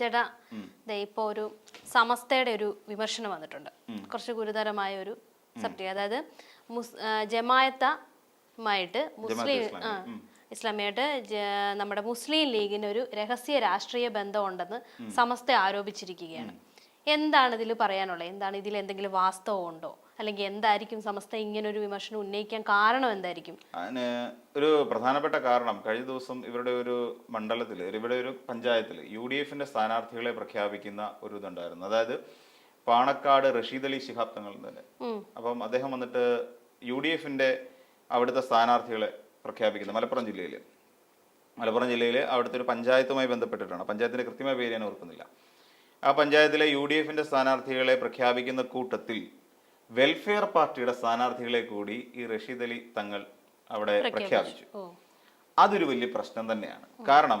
ചേട്ടാ ദേ ഇപ്പോ ഒരു സമസ്തയുടെ ഒരു വിമർശനം വന്നിട്ടുണ്ട്. കുറച്ച് ഗുരുതരമായ ഒരു സബ്ജക്ട് അതായത് ജമായത്തമായിട്ട് മുസ്ലിം ഇസ്ലാമിയായിട്ട് നമ്മുടെ മുസ്ലിം ലീഗിന് ഒരു രഹസ്യ രാഷ്ട്രീയ ബന്ധമുണ്ടെന്ന് സമസ്ത ആരോപിച്ചിരിക്കുകയാണ്. എന്താണ് ഇതിൽ പറയാനുള്ളത്? എന്താണ് ഇതിൽ എന്തെങ്കിലും വാസ്തവം ഉണ്ടോ അല്ലെങ്കിൽ എന്തായിരിക്കും സമസ്ത ഇങ്ങനെ ഒരു വിമർശനം ഉന്നയിക്കാൻ കാരണം എന്തായിരിക്കും? അതിന് ഒരു പ്രധാനപ്പെട്ട കാരണം കഴിഞ്ഞ ദിവസം ഇവരുടെ ഒരു മണ്ഡലത്തിൽ ഇവിടെ ഒരു പഞ്ചായത്തിൽ യു ഡി എഫിന്റെ സ്ഥാനാർത്ഥികളെ പ്രഖ്യാപിക്കുന്ന ഒരു ഇതുണ്ടായിരുന്നു. അതായത് പാണക്കാട് റഷീദ് അലി ശിഹാബ് തങ്ങൾ തന്നെ. അപ്പം അദ്ദേഹം വന്നിട്ട് യു ഡി എഫിന്റെ അവിടുത്തെ സ്ഥാനാർത്ഥികളെ പ്രഖ്യാപിക്കുന്നത് മലപ്പുറം ജില്ലയിൽ മലപ്പുറം ജില്ലയിൽ അവിടുത്തെ ഒരു പഞ്ചായത്തുമായി ബന്ധപ്പെട്ടിട്ടാണ്. പഞ്ചായത്തിന്റെ കൃത്യമായ പേര് ഞാൻ ഓർക്കുന്നില്ല. ആ പഞ്ചായത്തിലെ യു ഡി എഫിന്റെ സ്ഥാനാർത്ഥികളെ പ്രഖ്യാപിക്കുന്ന കൂട്ടത്തിൽ വെൽഫെയർ പാർട്ടിയുടെ സ്ഥാനാർത്ഥികളെ കൂടി ഈ റഷീദ് അലി തങ്ങൾ അവിടെ പ്രഖ്യാപിച്ചു. അതൊരു വലിയ പ്രശ്നം തന്നെയാണ്. കാരണം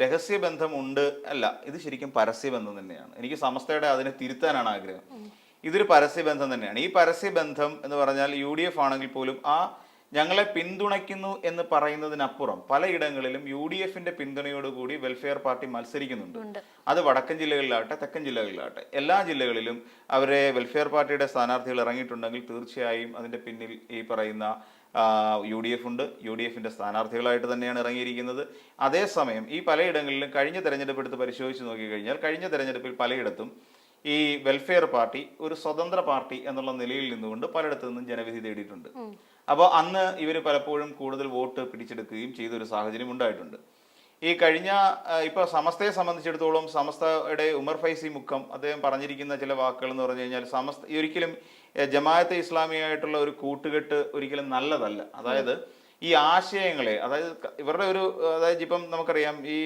രഹസ്യബന്ധം ഉണ്ട് അല്ല ഇത് ശരിക്കും പരസ്യബന്ധം തന്നെയാണ്. എനിക്ക് സമസ്തയുടെ അതിനെ തിരുത്താനാണ് ആഗ്രഹം. ഇതൊരു പരസ്യബന്ധം തന്നെയാണ്. ഈ പരസ്യബന്ധം എന്ന് പറഞ്ഞാൽ യു ഡി എഫ് ആണെങ്കിൽ പോലും ആ ഞങ്ങളെ പിന്തുണയ്ക്കുന്നു എന്ന് പറയുന്നതിനപ്പുറം പലയിടങ്ങളിലും യു ഡി എഫിന്റെ പിന്തുണയോടുകൂടി വെൽഫെയർ പാർട്ടി മത്സരിക്കുന്നുണ്ട്. അത് വടക്കൻ ജില്ലകളിലാകട്ടെ തെക്കൻ ജില്ലകളിലാകട്ടെ. എല്ലാ ജില്ലകളിലും അവരെ വെൽഫെയർ പാർട്ടിയുടെ സ്ഥാനാർത്ഥികൾ ഇറങ്ങിയിട്ടുണ്ടെങ്കിൽ തീർച്ചയായും അതിന്റെ പിന്നിൽ ഈ പറയുന്ന യു ഡി എഫ് ഉണ്ട്. യു ഡി എഫിന്റെ സ്ഥാനാർത്ഥികളായിട്ട് തന്നെയാണ് ഇറങ്ങിയിരിക്കുന്നത്. അതേസമയം ഈ പലയിടങ്ങളിലും കഴിഞ്ഞ തെരഞ്ഞെടുപ്പ് എടുത്ത് പരിശോധിച്ച് നോക്കിക്കഴിഞ്ഞാൽ കഴിഞ്ഞ തെരഞ്ഞെടുപ്പിൽ പലയിടത്തും ഈ വെൽഫെയർ പാർട്ടി ഒരു സ്വതന്ത്ര പാർട്ടി എന്നുള്ള നിലയിൽ നിന്നുകൊണ്ട് പലയിടത്തു നിന്നും ജനവിധി തേടിയിട്ടുണ്ട്. അപ്പോൾ അന്ന് ഇവർ പലപ്പോഴും കൂടുതൽ വോട്ട് പിടിച്ചെടുക്കുകയും ചെയ്ത ഒരു സാഹചര്യം ഉണ്ടായിട്ടുണ്ട്. ഈ കഴിഞ്ഞ ഇപ്പൊ സമസ്തയെ സംബന്ധിച്ചിടത്തോളം സമസ്തയുടെ ഉമർ ഫൈസി മുഖം അദ്ദേഹം പറഞ്ഞിരിക്കുന്ന ചില വാക്കുകൾ എന്ന് പറഞ്ഞു കഴിഞ്ഞാൽ സമസ്ത ഒരിക്കലും ജമാഅത്തെ ഇസ്ലാമിയായിട്ടുള്ള ഒരു കൂട്ടുകെട്ട് ഒരിക്കലും നല്ലതല്ല. അതായത് ഈ ആശയങ്ങളെ അതായത് ഇവരുടെ ഒരു അതായത് ഇപ്പം നമുക്കറിയാം ഈ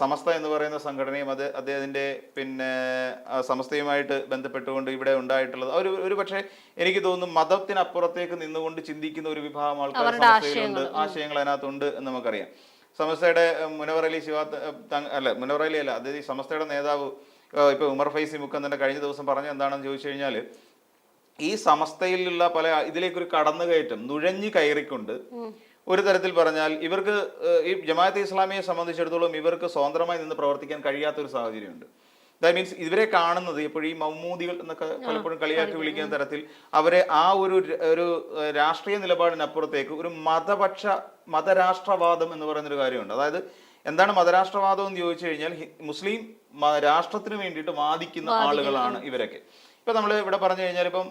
സമസ്ത എന്ന് പറയുന്ന സംഘടനയും അത് അദ്ദേഹത്തിന്റെ പിന്നെ സമസ്തയുമായിട്ട് ബന്ധപ്പെട്ടുകൊണ്ട് ഇവിടെ ഉണ്ടായിട്ടുള്ളത്. ഒരു ഒരു പക്ഷേ എനിക്ക് തോന്നുന്നു മതത്തിനപ്പുറത്തേക്ക് നിന്നുകൊണ്ട് ചിന്തിക്കുന്ന ഒരു വിഭാഗം ആൾക്കാർ സമസ്തയിലുണ്ട്. ആശയങ്ങൾ. അതിനകത്തുണ്ട് എന്ന് നമുക്കറിയാം. സമസ്തയുടെ മുനവറലി മുനവർ അലി ശിവ അല്ല മുനവറലി അലി അല്ല അതായത് ഈ സമസ്തയുടെ നേതാവ് ഇപ്പൊ ഉമർ ഫൈസി മുക്കം തന്നെ കഴിഞ്ഞ ദിവസം പറഞ്ഞ എന്താണെന്ന് ചോദിച്ചു കഴിഞ്ഞാൽ ഈ സമസ്തയിലുള്ള പല ഇതിലേക്കൊരു കടന്നുകയറ്റം നുഴഞ്ഞു കയറിക്കൊണ്ട് ഒരു തരത്തിൽ പറഞ്ഞാൽ ഇവർക്ക് ഈ ജമാഅത്തെ ഇസ്ലാമിയെ സംബന്ധിച്ചിടത്തോളം ഇവർക്ക് സ്വതന്ത്രമായി നിന്ന് പ്രവർത്തിക്കാൻ കഴിയാത്ത ഒരു സാഹചര്യമുണ്ട്. ദാറ്റ് മീൻസ് ഇവരെ കാണുന്നത് എപ്പോഴും ഈ മമ്മൂദികൾ എന്നൊക്കെ പലപ്പോഴും കളിയാക്കി വിളിക്കുന്ന തരത്തിൽ അവരെ ആ ഒരു ഒരു രാഷ്ട്രീയ നിലപാടിനപ്പുറത്തേക്ക് ഒരു മതപക്ഷ മതരാഷ്ട്രവാദം എന്ന് പറയുന്നൊരു കാര്യമുണ്ട്. അതായത് എന്താണ് മതരാഷ്ട്രവാദം എന്ന് ചോദിച്ചു കഴിഞ്ഞാൽ മുസ്ലിം രാഷ്ട്രത്തിന് വേണ്ടിയിട്ട് വാദിക്കുന്ന ആളുകളാണ് ഇവരൊക്കെ. ഇപ്പൊ നമ്മൾ ഇവിടെ പറഞ്ഞു കഴിഞ്ഞാൽ ഇപ്പം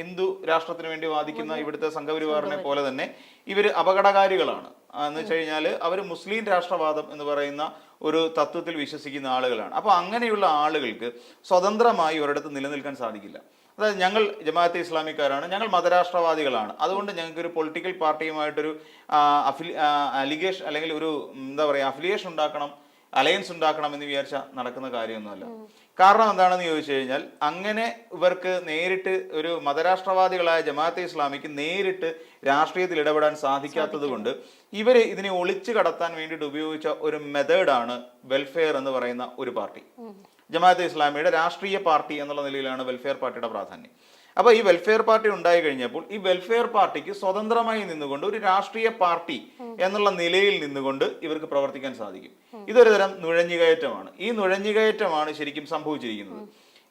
ഹിന്ദു രാഷ്ട്രത്തിന് വേണ്ടി വാദിക്കുന്ന ഇവിടുത്തെ സംഘപരിവാറിനെ പോലെ തന്നെ ഇവർ അപകടകാരികളാണ്. എന്ന് വെച്ച് കഴിഞ്ഞാൽ അവർ മുസ്ലിം രാഷ്ട്രവാദം എന്ന് പറയുന്ന ഒരു തത്വത്തിൽ വിശ്വസിക്കുന്ന ആളുകളാണ്. അപ്പൊ അങ്ങനെയുള്ള ആളുകൾക്ക് സ്വതന്ത്രമായി ഒരിടത്ത് നിലനിൽക്കാൻ സാധിക്കില്ല. അതായത് ഞങ്ങൾ ജമാഅത്തെ ഇസ്ലാമിക്കാരാണ് ഞങ്ങൾ മതരാഷ്ട്രവാദികളാണ്. അതുകൊണ്ട് ഞങ്ങൾക്ക് ഒരു പൊളിറ്റിക്കൽ പാർട്ടിയുമായിട്ടൊരു അഫിലി അലിഗേഷൻ അല്ലെങ്കിൽ ഒരു എന്താ പറയുക അഫിലിയേഷൻ ഉണ്ടാക്കണം അലയൻസ് ഉണ്ടാക്കണം എന്ന് വിചാരിച്ചാൽ നടക്കുന്ന കാര്യമൊന്നുമല്ല. കാരണം എന്താണെന്ന് ചോദിച്ചു കഴിഞ്ഞാൽ അങ്ങനെ ഇവർക്ക് നേരിട്ട് ഒരു മതരാഷ്ട്രവാദികളായ ജമാഅത്തെ ഇസ്ലാമിക്ക് നേരിട്ട് രാഷ്ട്രീയത്തിൽ ഇടപെടാൻ സാധിക്കാത്തത് കൊണ്ട് ഇവർ ഇതിനെ ഒളിച്ചു കടത്താൻ വേണ്ടിയിട്ട് ഉപയോഗിച്ച ഒരു മെത്തേഡാണ് വെൽഫെയർ എന്ന് പറയുന്ന ഒരു പാർട്ടി. ജമാഅത്തെ ഇസ്ലാമിയുടെ രാഷ്ട്രീയ പാർട്ടി എന്നുള്ള നിലയിലാണ് വെൽഫെയർ പാർട്ടിയുടെ പ്രാധാന്യം. അപ്പോൾ ഈ വെൽഫെയർ പാർട്ടി ഉണ്ടായി കഴിഞ്ഞപ്പോൾ ഈ വെൽഫെയർ പാർട്ടിക്ക് സ്വതന്ത്രമായി നിന്നുകൊണ്ട് ഒരു രാഷ്ട്രീയ പാർട്ടി എന്നുള്ള നിലയിൽ നിന്നുകൊണ്ട് ഇവർക്ക് പ്രവർത്തിക്കാൻ സാധിക്കും. ഇതൊരു തരം നുഴഞ്ഞുകയറ്റമാണ്. ഈ നുഴഞ്ഞുകയറ്റമാണ് ശരിക്കും സംഭവിച്ചിരിക്കുന്നത്.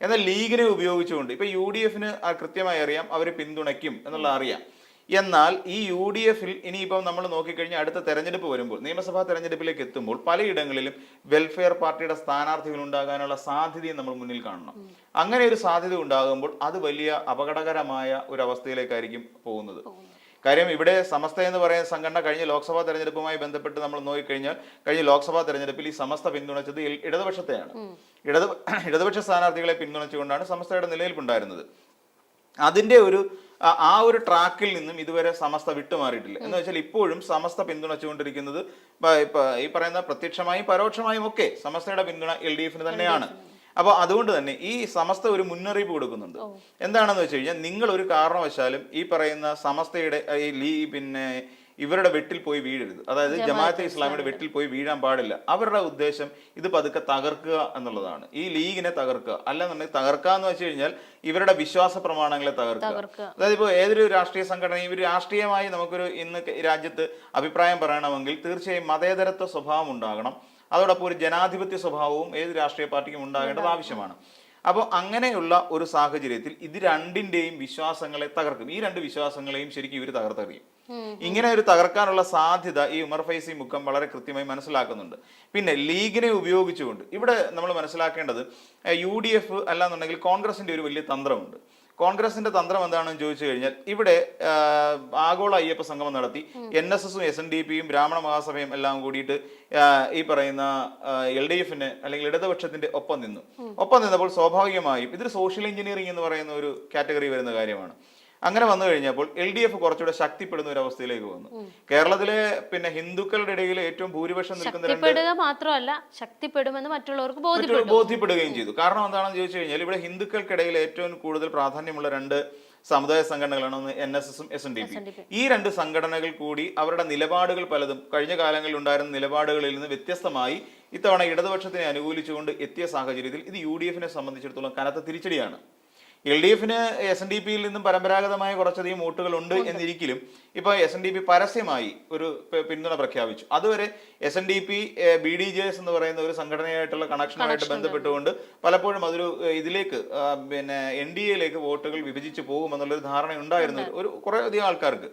എന്നാൽ ലീഗിനെ ഉപയോഗിച്ചുകൊണ്ട് ഇപ്പൊ യു ഡി എഫിന് കൃത്യമായി അറിയാം അവർ പിന്തുണയ്ക്കും എന്നുള്ള അറിയാം. എന്നാൽ ഈ യു ഡി എഫിൽ ഇനിയിപ്പം നമ്മൾ നോക്കിക്കഴിഞ്ഞാൽ അടുത്ത തെരഞ്ഞെടുപ്പ് വരുമ്പോൾ നിയമസഭാ തെരഞ്ഞെടുപ്പിലേക്ക് എത്തുമ്പോൾ പലയിടങ്ങളിലും വെൽഫെയർ പാർട്ടിയുടെ സ്ഥാനാർത്ഥികൾ ഉണ്ടാകാനുള്ള സാധ്യതയും നമ്മൾ മുന്നിൽ കാണണം. അങ്ങനെ ഒരു സാധ്യത ഉണ്ടാകുമ്പോൾ അത് വലിയ അപകടകരമായ ഒരു അവസ്ഥയിലേക്കായിരിക്കും പോകുന്നത്. കാര്യം ഇവിടെ സമസ്ത എന്ന് പറയുന്ന സംഘടന കഴിഞ്ഞ ലോക്സഭാ തെരഞ്ഞെടുപ്പുമായി ബന്ധപ്പെട്ട് നമ്മൾ നോക്കിക്കഴിഞ്ഞാൽ കഴിഞ്ഞ ലോക്സഭാ തെരഞ്ഞെടുപ്പിൽ ഈ സമസ്ത പിന്തുണച്ചത് ഇടതുപക്ഷത്തെയാണ്. ഇടതു ഇടതുപക്ഷ സ്ഥാനാർത്ഥികളെ പിന്തുണച്ചുകൊണ്ടാണ് സമസ്തയുടെ നിലനിൽപ്പുണ്ടായിരുന്നത്. അതിന്റെ ഒരു ആ- ഒരു ട്രാക്കിൽ നിന്നും ഇതുവരെ സമസ്ത വിട്ടുമാറിയിട്ടില്ല. എന്ന് വെച്ചാൽ ഇപ്പോഴും സമസ്ത പിന്തുണച്ചുകൊണ്ടിരിക്കുന്നത് ഈ പറയുന്ന പ്രത്യക്ഷമായും പരോക്ഷമായും ഒക്കെ സമസ്തയുടെ പിന്തുണ എൽ ഡി എഫിന് തന്നെയാണ്. അപ്പോൾ അതുകൊണ്ട് തന്നെ ഈ സമസ്ത ഒരു മുന്നറിയിപ്പ് കൊടുക്കുന്നുണ്ട്. എന്താണെന്ന് വെച്ച് കഴിഞ്ഞാൽ നിങ്ങൾ ഒരു കാരണവശാലും ഈ പറയുന്ന സമസ്തയുടെ ഈ ലീ പിന്നെ ഇവരുടെ വെട്ടിൽ പോയി വീഴരുത്. അതായത് ജമാഅത്തെ ഇസ്ലാമിയുടെ വെട്ടിൽ. പോയി വീഴാൻ പാടില്ല. അവരുടെ ഉദ്ദേശം ഇത് പതുക്കെ തകർക്കുക എന്നുള്ളതാണ്. ഈ ലീഗിനെ തകർക്കുക. അല്ലെന്നുണ്ടെങ്കിൽ തകർക്കുക എന്ന് വെച്ച് കഴിഞ്ഞാൽ ഇവരുടെ വിശ്വാസ പ്രമാണങ്ങളെ തകർക്കുക. അതായത് ഇപ്പോൾ ഏതൊരു രാഷ്ട്രീയ സംഘടനയും ഇവർ രാഷ്ട്രീയമായി നമുക്കൊരു ഇന്ന് രാജ്യത്ത് അഭിപ്രായം പറയണമെങ്കിൽ തീർച്ചയായും മതേതരത്വ സ്വഭാവം ഉണ്ടാകണം. അതോടൊപ്പം ഒരു ജനാധിപത്യ സ്വഭാവവും ഏത് രാഷ്ട്രീയ പാർട്ടിക്കും ഉണ്ടാകേണ്ടത് ആവശ്യമാണ്. അപ്പോൾ അങ്ങനെയുള്ള ഒരു സാഹചര്യത്തിൽ ഇത് രണ്ടിന്റെയും വിശ്വാസങ്ങളെ തകർക്കും. ഈ രണ്ട് വിശ്വാസങ്ങളെയും ശരിക്കും ഇവർ തകർത്തെറിയും. ഇങ്ങനെ ഒരു തകർക്കാനുള്ള സാധ്യത ഈ ഉമർ ഫൈസി മുഖം വളരെ കൃത്യമായി മനസ്സിലാക്കുന്നുണ്ട്. പിന്നെ ലീഗിനെ ഉപയോഗിച്ചുകൊണ്ട് ഇവിടെ നമ്മൾ മനസ്സിലാക്കേണ്ടത് യു ഡി എഫ് അല്ലാന്നുണ്ടെങ്കിൽ കോൺഗ്രസിന്റെ ഒരു വലിയ തന്ത്രമുണ്ട്. കോൺഗ്രസിന്റെ തന്ത്രം എന്താണെന്ന് ചോദിച്ചു കഴിഞ്ഞാൽ ഇവിടെ ആഗോള അയ്യപ്പ സംഗമം നടത്തി. എൻ എസ് എസും എസ് എൻ ഡി പിയും ബ്രാഹ്മണ മഹാസഭയും എല്ലാം കൂടിയിട്ട് ഈ പറയുന്ന എൽ ഡി എഫിന് അല്ലെങ്കിൽ ഇടതുപക്ഷത്തിന്റെ ഒപ്പം നിന്നു. ഒപ്പം നിന്നപ്പോൾ സ്വാഭാവികമായും ഇതൊരു സോഷ്യൽ എഞ്ചിനീയറിംഗ് എന്ന് പറയുന്ന ഒരു കാറ്റഗറി വരുന്ന കാര്യമാണ്. അങ്ങനെ വന്നു കഴിഞ്ഞപ്പോൾ എൽ ഡി എഫ് കുറച്ചുകൂടെ ശക്തിപ്പെടുന്ന ഒരു അവസ്ഥയിലേക്ക് വന്നു. കേരളത്തിലെ പിന്നെ ഹിന്ദുക്കളുടെ ഇടയിൽ ഏറ്റവും ഭൂരിപക്ഷം നിൽക്കുന്ന രണ്ട് മാത്രമല്ല ശക്തിപ്പെടുമെന്ന് മറ്റുള്ളവർക്ക് മറ്റുള്ള ബോധ്യപ്പെടും. ബോധ്യപ്പെടുകയും ചെയ്തു. കാരണം എന്താണെന്ന് ചോദിച്ചു കഴിഞ്ഞാൽ ഇവിടെ ഹിന്ദുക്കൾക്കിടയിൽ ഏറ്റവും കൂടുതൽ പ്രാധാന്യമുള്ള രണ്ട് സമുദായ സംഘടനകളാണ് ഒന്ന് എൻ എസ് എസും എസ് എൻ ഡി പി ഈ രണ്ട് സംഘടനകൾ കൂടി അവരുടെ നിലപാടുകൾ പലതും കഴിഞ്ഞ കാലങ്ങളിൽ ഉണ്ടായിരുന്ന നിലപാടുകളിൽ നിന്ന് വ്യത്യസ്തമായി ഇത്തവണ ഇടതുപക്ഷത്തിനെ അനുകൂലിച്ചുകൊണ്ട് എത്തിയ സാഹചര്യത്തിൽ ഇത് യു ഡി എഫിനെ സംബന്ധിച്ചിടത്തോളം കനത്ത തിരിച്ചടിയാണ്. എൽ ഡി എഫിന് എസ് എൻ ഡി പിയിൽ നിന്നും പരമ്പരാഗതമായ കുറച്ചധികം വോട്ടുകൾ ഉണ്ട് എന്നിരിക്കലും ഇപ്പൊ എസ് എൻ ഡി പി പരസ്യമായി ഒരു പിന്തുണ പ്രഖ്യാപിച്ചു. അതുവരെ S N D P B D J S എന്ന് പറയുന്ന ഒരു സംഘടനയായിട്ടുള്ള കണക്ഷനുമായിട്ട് ബന്ധപ്പെട്ടുകൊണ്ട് പലപ്പോഴും അതൊരു ഇതിലേക്ക് പിന്നെ എൻ ഡി എയിലേക്ക് വോട്ടുകൾ വിഭജിച്ച് പോകുമെന്നുള്ളൊരു ധാരണ ഉണ്ടായിരുന്നു ഒരു കുറേ അധികം ആൾക്കാർക്ക്.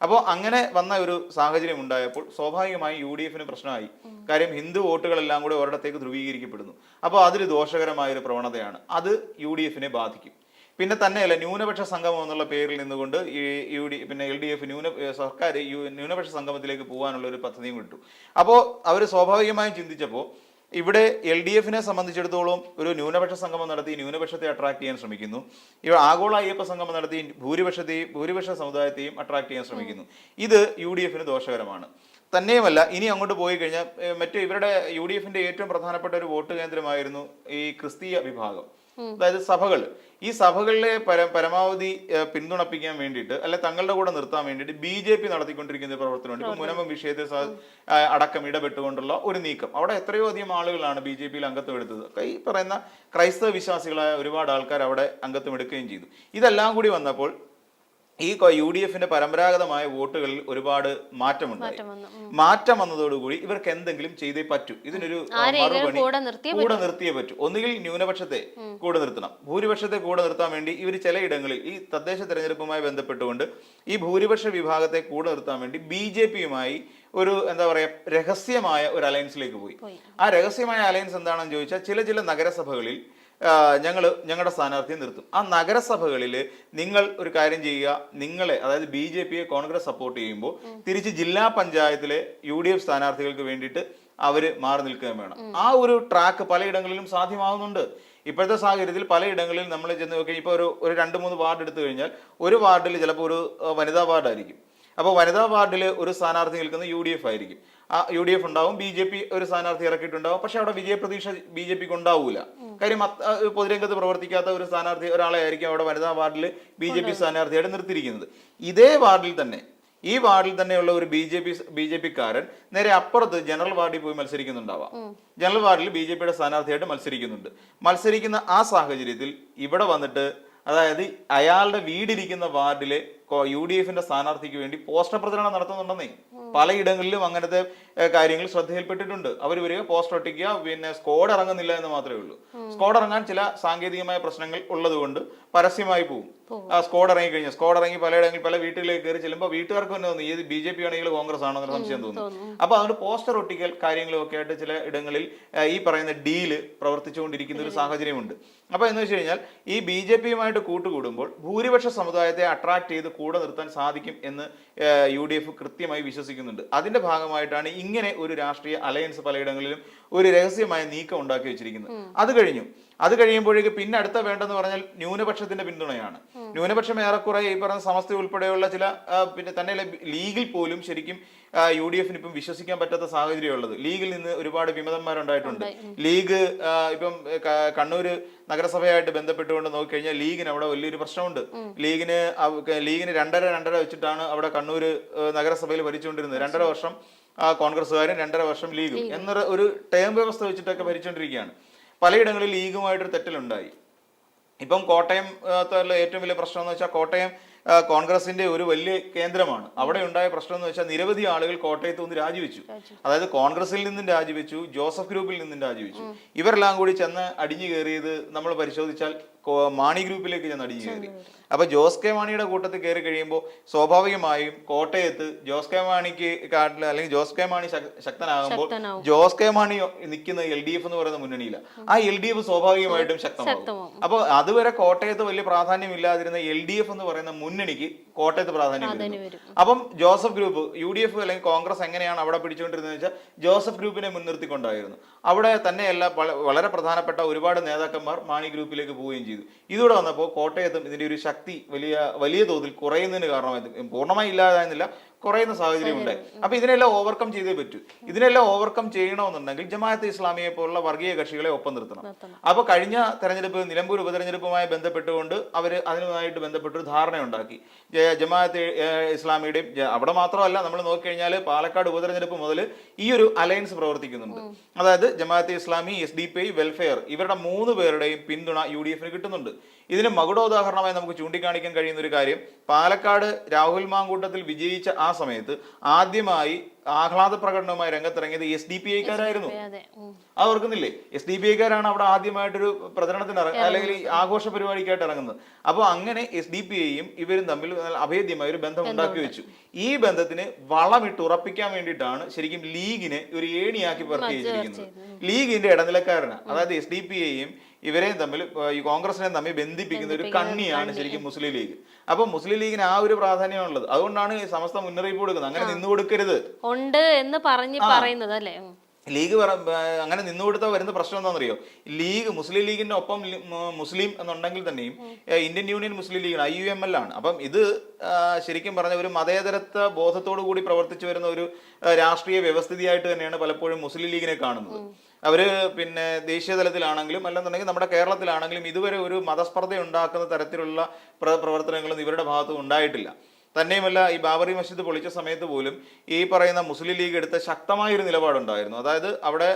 അപ്പോൾ അങ്ങനെ വന്ന ഒരു സാഹചര്യം ഉണ്ടായപ്പോൾ സ്വാഭാവികമായി യു ഡി എഫിന് പ്രശ്നമായി. കാര്യം ഹിന്ദു വോട്ടുകളെല്ലാം കൂടി ഒരിടത്തേക്ക് ധ്രുവീകരിക്കപ്പെടുന്നു. അപ്പോൾ അതൊരു ദോഷകരമായ ഒരു പ്രവണതയാണ്. അത് യു ഡി എഫിനെ ബാധിക്കും. പിന്നെ തന്നെയല്ല ന്യൂനപക്ഷ സംഗമം എന്നുള്ള പേരിൽ നിന്നുകൊണ്ട് ഈ യു ഡി പിന്നെ എൽ ഡി എഫ് ന്യൂന സർക്കാർ ന്യൂനപക്ഷ സംഗമത്തിലേക്ക് പോകാനുള്ള ഒരു പദ്ധതിയും കിട്ടും അപ്പോൾ അവർ സ്വാഭാവികമായും ചിന്തിച്ചപ്പോൾ ഇവിടെ എൽ ഡി എഫിനെ സംബന്ധിച്ചിടത്തോളം ഒരു ന്യൂനപക്ഷ സംഗമം നടത്തി ന്യൂനപക്ഷത്തെ അട്രാക്ട് ചെയ്യാൻ ശ്രമിക്കുന്നു. ഇവ ആഗോള അയ്യപ്പ സംഗമം നടത്തി ഭൂരിപക്ഷത്തെയും ഭൂരിപക്ഷ സമുദായത്തെയും അട്രാക്ട് ചെയ്യാൻ ശ്രമിക്കുന്നു. ഇത് യു ഡി എഫിന് ദോഷകരമാണ്. തന്നെയുമല്ല ഇനി അങ്ങോട്ട് പോയി കഴിഞ്ഞാൽ മറ്റു ഇവരുടെ യു ഡി എഫിന്റെ ഏറ്റവും പ്രധാനപ്പെട്ട ഒരു വോട്ട് കേന്ദ്രമായിരുന്നു ഈ ക്രിസ്തീയ വിഭാഗം. അതായത് സഭകൾ. ഈ സഭകളിലെ പര പരമാവധി പിന്തുണപ്പിക്കാൻ വേണ്ടിയിട്ട് അല്ലെ തങ്ങളുടെ കൂടെ നിർത്താൻ വേണ്ടിയിട്ട് ബി ജെ പി നടത്തിക്കൊണ്ടിരിക്കുന്ന പ്രവർത്തനമുണ്ട് ഇപ്പൊ മുനമ്പം വിഷയത്തിൽ അടക്കം ഇടപെട്ടുകൊണ്ടുള്ള ഒരു നീക്കം. അവിടെ എത്രയോ അധികം ആളുകളാണ് ബി ജെ പിയിൽ അംഗത്വം എടുത്തത്. ഈ പറയുന്ന ക്രൈസ്തവ വിശ്വാസികളായ ഒരുപാട് ആൾക്കാർ അവിടെ അംഗത്വം എടുക്കുകയും ചെയ്തു. ഇതെല്ലാം കൂടി വന്നപ്പോൾ ഈ യു ഡി എഫിന്റെ പരമ്പരാഗതമായ വോട്ടുകളിൽ ഒരുപാട് മാറ്റമുണ്ടായി മാറ്റം വന്നു. മാറ്റം വന്നതോടുകൂടി ഇവർക്ക് എന്തെങ്കിലും ചെയ്തേ പറ്റൂ. ഇതിനൊരു മറുപണി കൂടെ നിർത്തിയേ പറ്റൂ. ഒന്നുകിൽ ന്യൂനപക്ഷത്തെ കൂടെ നിർത്തണം. ഭൂരിപക്ഷത്തെ കൂടെ നിർത്താൻ വേണ്ടി ഇവർ ചിലയിടങ്ങളിൽ ഈ തദ്ദേശ തെരഞ്ഞെടുപ്പുമായി ബന്ധപ്പെട്ടുകൊണ്ട് ഈ ഭൂരിപക്ഷ വിഭാഗത്തെ കൂടെ നിർത്താൻ വേണ്ടി ബി ജെ പിയുമായി ഒരു എന്താ പറയാ രഹസ്യമായ ഒരു അലയൻസിലേക്ക് പോയി. ആ രഹസ്യമായ അലയൻസ് എന്താണെന്ന് ചോദിച്ചാൽ ചില ചില നഗരസഭകളിൽ ഞങ്ങൾ ഞങ്ങളുടെ സ്ഥാനാർത്ഥിയെ നിർത്തും. ആ നഗരസഭകളിൽ നിങ്ങൾ ഒരു കാര്യം ചെയ്യുക നിങ്ങളെ അതായത് ബി ജെ പിയെ കോൺഗ്രസ് സപ്പോർട്ട് ചെയ്യുമ്പോൾ തിരിച്ച് ജില്ലാ പഞ്ചായത്തിലെ യു ഡി എഫ് സ്ഥാനാർത്ഥികൾക്ക് വേണ്ടിയിട്ട് അവർ മാറി നിൽക്കുകയും വേണം. ആ ഒരു ട്രാക്ക് പലയിടങ്ങളിലും സാധ്യമാകുന്നുണ്ട് ഇപ്പോഴത്തെ സാഹചര്യത്തിൽ പലയിടങ്ങളിൽ നമ്മൾ ചെന്ന് നോക്കി ഇപ്പോൾ ഒരു ഒരു രണ്ട് മൂന്ന് വാർഡ് എടുത്തു കഴിഞ്ഞാൽ ഒരു വാർഡിൽ ചിലപ്പോൾ ഒരു വനിതാ വനിതാ വാർഡായിരിക്കും. അപ്പോൾ വനിതാ വാർഡിൽ ഒരു സ്ഥാനാർത്ഥി നിൽക്കുന്ന യു ഡി എഫ് ആയിരിക്കും. ആ യു ഡി എഫ് ഉണ്ടാവും ബി ജെ പി ഒരു സ്ഥാനാർത്ഥി ഇറക്കിയിട്ടുണ്ടാവും പക്ഷെ അവിടെ വിജയപ്രതീക്ഷ ബി ജെ പിക്ക് ഉണ്ടാവൂല. കാര്യം പൊതുരംഗത്ത് പ്രവർത്തിക്കാത്ത ഒരു സ്ഥാനാർത്ഥി ഒരാളെ ആയിരിക്കും അവിടെ വനിതാ വാർഡിൽ ബി ജെ പി സ്ഥാനാർത്ഥിയായിട്ട് നിർത്തിയിരിക്കുന്നത്. ഇതേ വാർഡിൽ തന്നെ ഈ വാർഡിൽ തന്നെയുള്ള ഒരു B J P B J പിക്കാരൻ നേരെ അപ്പുറത്ത് ജനറൽ വാർഡിൽ പോയി മത്സരിക്കുന്നുണ്ടാവാം. ജനറൽ വാർഡിൽ ബി ജെ പിയുടെ സ്ഥാനാർത്ഥിയായിട്ട് മത്സരിക്കുന്നുണ്ട്. മത്സരിക്കുന്ന ആ സാഹചര്യത്തിൽ ഇവിടെ വന്നിട്ട് അതായത് അയാളുടെ വീടിരിക്കുന്ന വാർഡിലെ യു ഡി എഫിന്റെ സ്ഥാനാർത്ഥിക്ക് വേണ്ടി പോസ്റ്റർ പ്രചരണം നടത്തുന്നുണ്ടെന്നേ. പലയിടങ്ങളിലും അങ്ങനത്തെ കാര്യങ്ങൾ ശ്രദ്ധയിൽപ്പെട്ടിട്ടുണ്ട്. അവർ വരിക പോസ്റ്റർ ഒട്ടിക്കുക പിന്നെ സ്കോഡ് ഇറങ്ങുന്നില്ല എന്ന് മാത്രമേ ഉള്ളൂ. സ്കോഡ് ഇറങ്ങാൻ ചില സാങ്കേതികമായ പ്രശ്നങ്ങൾ ഉള്ളതുകൊണ്ട് പരസ്യമായി പോകും ആ സ്കോഡ് ഇറങ്ങി കഴിഞ്ഞാൽ സ്കോഡ് ഇറങ്ങി പലയിടങ്ങളിൽ പല വീട്ടിലേക്ക് കയറി ചെല്ലുമ്പോൾ വീട്ടുകാർക്ക് തന്നെ തോന്നി ഏത് ബി ജെ പി ആണെങ്കിൽ കോൺഗ്രസ് ആണോ എന്നൊരു സംശയം തോന്നുന്നു അപ്പൊ അതുകൊണ്ട് പോസ്റ്റർ ഒട്ടിക്കൽ കാര്യങ്ങളും ഒക്കെ ആയിട്ട് ചില ഇടങ്ങളിൽ ഈ പറയുന്ന ഡീൽ പ്രവർത്തിച്ചുകൊണ്ടിരിക്കുന്ന ഒരു സാഹചര്യമുണ്ട്. അപ്പൊ എന്ന് വെച്ച് കഴിഞ്ഞാൽ ഈ ബി ജെ പിയുമായിട്ട് കൂട്ടുകൂടുമ്പോൾ ഭൂരിപക്ഷ സമുദായത്തെ അട്രാക്ട് ചെയ്ത് കൂടെ നിർത്താൻ സാധിക്കും എന്ന് യു കൃത്യമായി വിശ്വസിക്കുന്നുണ്ട്. അതിന്റെ ഭാഗമായിട്ടാണ് ഇങ്ങനെ ഒരു രാഷ്ട്രീയ അലയൻസ് പലയിടങ്ങളിലും ഒരു രഹസ്യമായ നീക്കം ഉണ്ടാക്കി വെച്ചിരിക്കുന്നത് അത് കഴിഞ്ഞു. അത് കഴിയുമ്പോഴേക്ക് പിന്നെ അടുത്ത വേണ്ടെന്ന് പറഞ്ഞാൽ ന്യൂനപക്ഷത്തിന്റെ പിന്തുണയാണ്. ന്യൂനപക്ഷം ഏറെക്കുറെ ഈ പറഞ്ഞ സമസ്ത ഉൾപ്പെടെയുള്ള ചില പിന്നെ തന്നെ ലീഗിൽ പോലും ശരിക്കും യു ഡി എഫിന് ഇപ്പം വിശ്വസിക്കാൻ പറ്റാത്ത സാഹചര്യമുള്ളത് ലീഗിൽ നിന്ന് ഒരുപാട് വിമതന്മാരുണ്ടായിട്ടുണ്ട്. ലീഗ് ഇപ്പം കണ്ണൂര് നഗരസഭയായിട്ട് ബന്ധപ്പെട്ടുകൊണ്ട് നോക്കിക്കഴിഞ്ഞാൽ ലീഗിന് അവിടെ വലിയൊരു പ്രശ്നമുണ്ട്. ലീഗിന് ലീഗിന് രണ്ടര രണ്ടര വെച്ചിട്ടാണ് അവിടെ കണ്ണൂര് നഗരസഭയിൽ ഭരിച്ചുകൊണ്ടിരുന്നത്. രണ്ടര വർഷം കോൺഗ്രസ്സുകാരും രണ്ടര വർഷം ലീഗും. എന്നൊരു ഒരു ടേം വ്യവസ്ഥ വെച്ചിട്ടൊക്കെ ഭരിച്ചുകൊണ്ടിരിക്കുകയാണ് പലയിടങ്ങളിൽ ലീഗുമായിട്ടൊരു തെറ്റലുണ്ടായി. ഇപ്പം കോട്ടയം ആ, ഏറ്റവും വലിയ പ്രശ്നം എന്ന് വെച്ചാൽ കോട്ടയം കോൺഗ്രസിന്റെ ഒരു വലിയ കേന്ദ്രമാണ്. അവിടെ ഉണ്ടായ പ്രശ്നം എന്ന് വെച്ചാൽ നിരവധി ആളുകൾ കോട്ടയത്ത് നിന്ന് രാജിവെച്ചു. അതായത് കോൺഗ്രസിൽ നിന്നും രാജിവെച്ചു ജോസഫ് ഗ്രൂപ്പിൽ നിന്നും രാജിവെച്ചു. ഇവരെല്ലാം കൂടി ചെന്ന് അടിഞ്ഞു കയറിയത് നമ്മൾ പരിശോധിച്ചാൽ മാണി ഗ്രൂപ്പിലേക്ക് ഞാൻ അടിഞ്ഞു കയറി. അപ്പൊ ജോസ് കെ മാണിയുടെ കൂട്ടത്തിൽ കയറി കഴിയുമ്പോൾ സ്വാഭാവികമായും കോട്ടയത്ത് ജോസ് കെ മാണിക്ക് കാട്ടിൽ അല്ലെങ്കിൽ ജോസ് കെ മാണി ശക്- ശക്തനാകുമ്പോൾ. ജോസ് കെ മാണി നിൽക്കുന്ന എൽ ഡി എഫ് എന്ന് പറയുന്ന മുന്നണിയില്ല. ആ എൽ ഡി എഫ് സ്വാഭാവികമായിട്ടും ശക്തമാകും. അപ്പൊ അതുവരെ കോട്ടയത്ത് വലിയ പ്രാധാന്യം ഇല്ലാതിരുന്ന എൽ ഡി എഫ് എന്ന് പറയുന്ന മുന്നണിക്ക് കോട്ടയത്ത് പ്രാധാന്യം. അപ്പം Joseph group U D F അല്ലെങ്കിൽ കോൺഗ്രസ് എങ്ങനെയാണ് അവിടെ പിടിച്ചുകൊണ്ടിരുന്നത് വെച്ചാൽ ജോസഫ് ഗ്രൂപ്പിനെ മുൻനിർത്തിക്കൊണ്ടായിരുന്നു. അവിടെ തന്നെയല്ല വള- വളരെ പ്രധാനപ്പെട്ട ഒരുപാട് നേതാക്കന്മാർ മാണി ഗ്രൂപ്പിലേക്ക് പോവുകയും ചെയ്തു. ഇതോടെ വന്നപ്പോൾ കോട്ടയത്തും ഇതിന്റെ ഒരു ശക്തി വലിയ വലിയ തോതിൽ കുറയുന്നതിന് കാരണമായി പൂർണമായി ഇല്ലാതായിരുന്നില്ല. കുറയുന്ന സാഹചര്യം. ഉണ്ടായി അപ്പൊ ഇതിനെല്ലാം ഓവർകം ചെയ്തേ പറ്റൂ. ഇതിനെല്ലാം ഓവർകം ചെയ്യണമെന്നുണ്ടെങ്കിൽ ജമാഅത്ത് ഇസ്ലാമിയെ പോലുള്ള വർഗീയ കക്ഷികളെ ഒപ്പം നിർത്തണം. അപ്പൊ കഴിഞ്ഞ തെരഞ്ഞെടുപ്പ് നിലമ്പൂർ ഉപതെരഞ്ഞെടുപ്പുമായി ബന്ധപ്പെട്ടുകൊണ്ട് അവർ അതിനുമായിട്ട് ബന്ധപ്പെട്ടൊരു ധാരണ ഉണ്ടാക്കി ജമാഅത്ത് ഇസ്ലാമിയുടെയും അവിടെ മാത്രമല്ല നമ്മൾ നോക്കിക്കഴിഞ്ഞാൽ പാലക്കാട് ഉപതെരഞ്ഞെടുപ്പ് മുതൽ ഈ ഒരു അലയൻസ് പ്രവർത്തിക്കുന്നുണ്ട്. അതായത് Jamaat Islami S D P I welfare ഇവരുടെ മൂന്ന് പേരുടെയും പിന്തുണ യു ഡി എഫിന് കിട്ടുന്നുണ്ട്. ഇതിന് മകുടോദാഹരണമായി നമുക്ക് ചൂണ്ടിക്കാണിക്കാൻ കഴിയുന്ന ഒരു കാര്യം പാലക്കാട് രാഹുൽ മാങ്കൂട്ടത്തിൽ വിജയിച്ച ആ സമയത്ത് ആദ്യമായി ആഹ്ലാദ പ്രകടനവുമായി രംഗത്തിറങ്ങിയത് എസ് ഡി പി ഐക്കാരായിരുന്നു. അതെ. ഓർക്കുന്നില്ലേ? എസ് ഡി പി ഐക്കാരാണ് അവിടെ ആദ്യമായിട്ടൊരു പ്രചരണത്തിന് അല്ലെങ്കിൽ ആഘോഷ പരിപാടിക്കായിട്ട് ഇറങ്ങുന്നത്. അപ്പോൾ അങ്ങനെ എസ് ഡി പി ഐയും ഇവരും തമ്മിൽ അഭേദ്യമായ ഒരു ബന്ധം ഉണ്ടാക്കി വെച്ചു ഈ ബന്ധത്തിന് വളമിട്ട് ഉറപ്പിക്കാൻ വേണ്ടിയിട്ടാണ് ശരിക്കും ലീഗിനെ ഒരു ഏണിയാക്കി പുറത്തു ചെയ്തിരിക്കുന്നത് ലീഗിന്റെ ഇടനിലക്കാരനാണ്. അതായത് എസ് ഡി പി ഐയും ഇവരെയും തമ്മിൽ ഈ കോൺഗ്രസിനെയും തമ്മിൽ ബന്ധിപ്പിക്കുന്ന ഒരു കണ്ണിയാണ് ശരിക്കും മുസ്ലിം ലീഗ്. അപ്പൊ മുസ്ലിം ലീഗിന് ആ ഒരു പ്രാധാന്യമുള്ളത്. അതുകൊണ്ടാണ് ഈ സമസ്ത മുന്നറിയിപ്പ് കൊടുക്കുന്നത്. അങ്ങനെ നിന്നു കൊടുക്കരുത്. ഉണ്ട് എന്ന് പറഞ്ഞു പറയുന്നത് അല്ലേ. ലീഗ് അങ്ങനെ നിന്നുകൊടുത്താൽ വരുന്ന പ്രശ്നം എന്താണെന്നറിയോ? ലീഗ് മുസ്ലിം ലീഗിന്റെ ഒപ്പം മുസ്ലിം എന്നുണ്ടെങ്കിൽ തന്നെയും Indian Union Muslim League I U M L ആണ്. അപ്പം ഇത് ശരിക്കും പറഞ്ഞ ഒരു മതേതരത്വ ബോധത്തോടു കൂടി പ്രവർത്തിച്ചു വരുന്ന ഒരു രാഷ്ട്രീയ വ്യവസ്ഥിതിയായിട്ട് തന്നെയാണ് പലപ്പോഴും മുസ്ലിം ലീഗിനെ കാണുന്നത്. അവർ പിന്നെ ദേശീയ തലത്തിലാണെങ്കിലും അല്ലെന്നുണ്ടെങ്കിൽ നമ്മുടെ കേരളത്തിലാണെങ്കിലും ഇതുവരെ ഒരു മതസ്പർദ്ധ ഉണ്ടാക്കുന്ന തരത്തിലുള്ള പ്രവർത്തനങ്ങളും ഇവരുടെ ഭാഗത്തും ഉണ്ടായിട്ടില്ല. തന്നെയുമല്ല ഈ ബാബറി മസ്ജിദ് പൊളിച്ച സമയത്ത് പോലും ഈ പറയുന്ന മുസ്ലിം ലീഗ് എടുത്ത ശക്തമായ ഒരു നിലപാടുണ്ടായിരുന്നു. അതായത് അവിടെ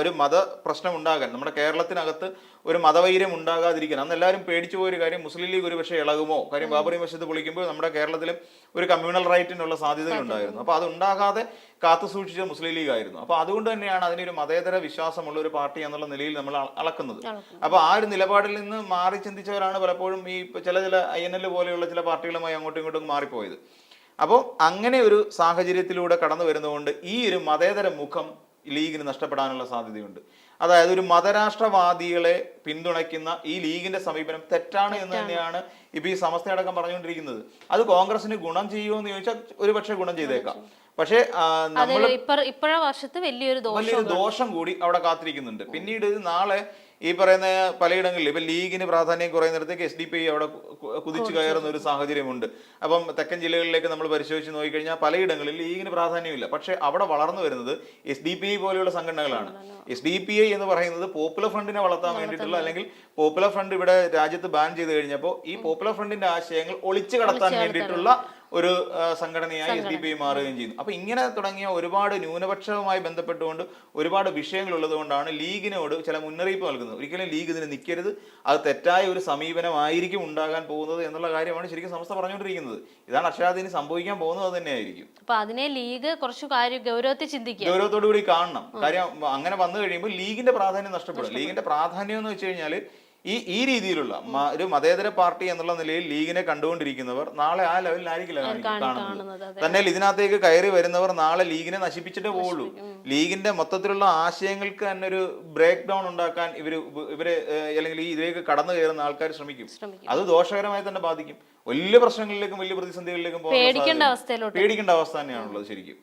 ഒരു മത പ്രശ്നം ഉണ്ടാകാൻ നമ്മുടെ കേരളത്തിനകത്ത് ഒരു മതവൈര്യം ഉണ്ടാകാതിരിക്കണം അന്ന് എല്ലാവരും പേടിച്ചു പോയൊരു കാര്യം മുസ്ലിം ലീഗ് ഒരു പക്ഷേ ഇളകുമോ? കാര്യം ബാബറി മസ്ജിദ് പൊളിക്കുമ്പോൾ നമ്മുടെ കേരളത്തിലും ഒരു കമ്മ്യൂണൽ റൈറ്റിനുള്ള സാധ്യതകൾ ഉണ്ടായിരുന്നു. അപ്പോൾ അത് ഉണ്ടാകാതെ കാത്തു സൂക്ഷിച്ച മുസ്ലിം ലീഗ് ആയിരുന്നു. അപ്പോൾ അതുകൊണ്ട് തന്നെയാണ് അതിനൊരു മതേതര വിശ്വാസമുള്ള ഒരു പാർട്ടി എന്നുള്ള നിലയിൽ നമ്മൾ അളക്കുന്നത്. അപ്പോൾ ആ ഒരു നിലപാടിൽ നിന്ന് മാറി ചിന്തിച്ചവരാണ് പലപ്പോഴും ഈ ചില ചില ഐ എൻ എൽ പോലെയുള്ള ചില പാർട്ടികളുമായി അങ്ങോട്ടും ഇങ്ങോട്ടും മാറിപ്പോയത്. അപ്പോൾ അങ്ങനെ ഒരു സാഹചര്യത്തിലൂടെ കടന്നു വരുന്നതുകൊണ്ട് ഈ ഒരു മതേതര മുഖം ലീഗിന് നഷ്ടപ്പെടാനുള്ള സാധ്യതയുണ്ട്. അതായത് ഒരു മതരാഷ്ട്രവാദികളെ പിന്തുണയ്ക്കുന്ന ഈ ലീഗിന്റെ സമീപനം തെറ്റാണ് എന്ന് തന്നെയാണ് ഇപ്പൊ ഈ സമസ്തയടക്കം പറഞ്ഞുകൊണ്ടിരിക്കുന്നത്. അത് കോൺഗ്രസിന് ഗുണം ചെയ്യുമോ എന്ന് ചോദിച്ചാൽ ഒരു പക്ഷേ ഗുണം ചെയ്തേക്കാം പക്ഷേ നമ്മൾ ഇപ്പോഴത്തെ വർഷത്ത് വലിയൊരു ദോഷം കൂടി അവിടെ കാത്തിരിക്കുന്നുണ്ട്. പിന്നീട് നാളെ ഈ പറയുന്ന പലയിടങ്ങളിൽ ഇപ്പൊ ലീഗിന് പ്രാധാന്യം കുറയുന്നിടത്തേക്ക് എസ് ഡി പി അവിടെ കുതിച്ചു കയറുന്ന ഒരു സാഹചര്യമുണ്ട്. അപ്പം തെക്കൻ ജില്ലകളിലേക്ക് നമ്മൾ പരിശോധിച്ച് നോക്കിക്കഴിഞ്ഞാൽ പലയിടങ്ങളിൽ ലീഗിന് പ്രാധാന്യമില്ല. പക്ഷെ അവിടെ വളർന്നു വരുന്നത് എസ് ഡി പി ഐ പോലെയുള്ള സംഘടനകളാണ്. എസ് ഡി പി ഐ എന്ന് പറയുന്നത് പോപ്പുലർ ഫ്രണ്ടിനെ വളർത്താൻ വേണ്ടിയിട്ടുള്ള അല്ലെങ്കിൽ പോപ്പുലർ ഫ്രണ്ട് ഇവിടെ രാജ്യത്ത് ബാൻ ചെയ്ത് കഴിഞ്ഞപ്പോൾ ഈ പോപ്പുലർ ഫ്രണ്ടിന്റെ ആശയങ്ങൾ ഒളിച്ചു കടത്താൻ വേണ്ടിയിട്ടുള്ള ഒരു സംഘടനയായി എസ് ഡി പി മാറുകയും ചെയ്യുന്നു. അപ്പൊ ഇങ്ങനെ തുടങ്ങിയ ഒരുപാട് ന്യൂനപക്ഷവുമായി ബന്ധപ്പെട്ടുകൊണ്ട് ഒരുപാട് വിഷയങ്ങൾ ഉള്ളതുകൊണ്ടാണ് ലീഗിനോട് ചില മുന്നറിയിപ്പ് നൽകുന്നത്. ഒരിക്കലും ലീഗ് ഇതിന് നിൽക്കരുത് അത് തെറ്റായ ഒരു സമീപനമായിരിക്കും ഉണ്ടാകാൻ പോകുന്നത് എന്നുള്ള കാര്യമാണ് ശരിക്കും സംസ്ഥ പറഞ്ഞുകൊണ്ടിരിക്കുന്നത്. ഇതാണ് അക്ഷരാധീനി സംഭവിക്കാൻ പോകുന്നത് അത് തന്നെയായിരിക്കും. അപ്പൊ അതിനെ ലീഗ് കുറച്ച് കാര്യം ഗൗരവത്തിൽ ചിന്തിക്കുക. ഗൗരവത്തോടു കൂടി കാണണം. കാര്യം അങ്ങനെ വന്നു കഴിയുമ്പോൾ ലീഗിന്റെ പ്രാധാന്യം നഷ്ടപ്പെടും. ലീഗിന്റെ പ്രാധാന്യം എന്ന് വെച്ച് കഴിഞ്ഞാൽ ഈ ഈ രീതിയിലുള്ള ഒരു മതേതര പാർട്ടി എന്നുള്ള നിലയിൽ ലീഗിനെ കണ്ടുകൊണ്ടിരിക്കുന്നവർ നാളെ ആ ലെവലിലായിരിക്കില്ല കാണി- കാണുന്നത്, തന്നെ ഇതിനകത്തേക്ക് കയറി വരുന്നവർ നാളെ ലീഗിനെ നശിപ്പിച്ചിട്ടേ പോവുള്ളൂ. ലീഗിന്റെ മൊത്തത്തിലുള്ള ആശയങ്ങൾക്ക് തന്നെ ഒരു ബ്രേക്ക് ഡൗൺ ഉണ്ടാക്കാൻ ഇവർ ഇവർ അല്ലെങ്കിൽ ഈ ഇതിലേക്ക് കടന്നു കയറുന്ന ആൾക്കാർ ശ്രമിക്കും. അത് ദോഷകരമായി തന്നെ ബാധിക്കും. വലിയ പ്രശ്നങ്ങളിലേക്കും വലിയ പ്രതിസന്ധികളിലേക്കും പേടിക്കേണ്ട അവസ്ഥ തന്നെയാണുള്ളത് ശരിക്കും.